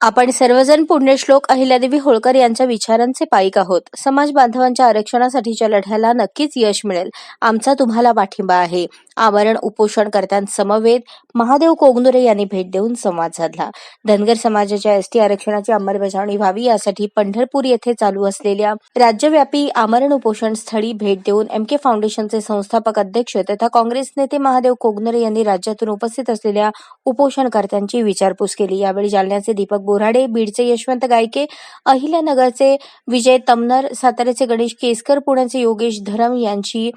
आपण सर्वजण पुण्यश्लोक अहिल्यादेवी होळकर यांच्या विचारांचे पायिक आहोत. समाज बांधवांच्या आरक्षणासाठीच्या लढ्याला नक्कीच यश मिळेल. आमचा तुम्हाला पाठिंबा आहे. आवरण उपोषणकर्त्यांसमवेत महादेव कोगनुरे यांनी भेट देऊन संवाद साधला. धनगर समाजाच्या एसटी आरक्षणाची अंमलबजावणी व्हावी यासाठी पंढरपूर येथे चालू असलेल्या राज्यव्यापी आमरण उपोषण स्थळी भेट देऊन एम के फाउंडेशनचे संस्थापक अध्यक्ष तथा काँग्रेस नेते महादेव कोगनुरे यांनी राज्यातून उपस्थित असलेल्या उपोषणकर्त्यांची विचारपूस केली. यावेळी जालन्याचे दीपक बोराडे बीडचे यशवंत गायके अहिल्यानगरचे विजय तमनर साताऱ्याचे गणेश केसकर पुण्याचे योगेश धरम यांची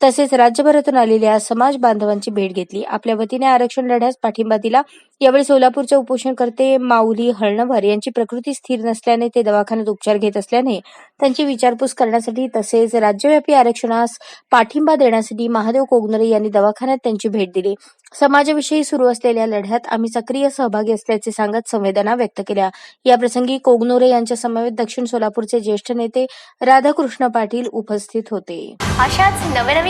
तसेच राज्यभरातून आलेल्या समाज बांधवांची भेट घेतली. आपल्या वतीने आरक्षण लढ्यास पाठिंबा दिला. यावेळी सोलापूरचे उपोषणकर्ते माऊली हळणवर यांची प्रकृती स्थिर नसल्याने ते दवाखान्यात उपचार घेत असल्याने त्यांची विचारपूस करण्यासाठी तसेच राज्यव्यापी आरक्षणास पाठिंबा देण्यासाठी महादेव कोगनरे यांनी दवाखान्यात त्यांची भेट दिली. समाजाविषयी सुरू असलेल्या लढ्यात आम्ही सक्रिय सहभागी असल्याचे सांगत संवेदना व्यक्त केल्या. याप्रसंगी कोगनोरे यांच्या समवेत दक्षिण सोलापूरचे ज्येष्ठ नेते राधाकृष्ण पाटील उपस्थित होते. अशाच नवनवीन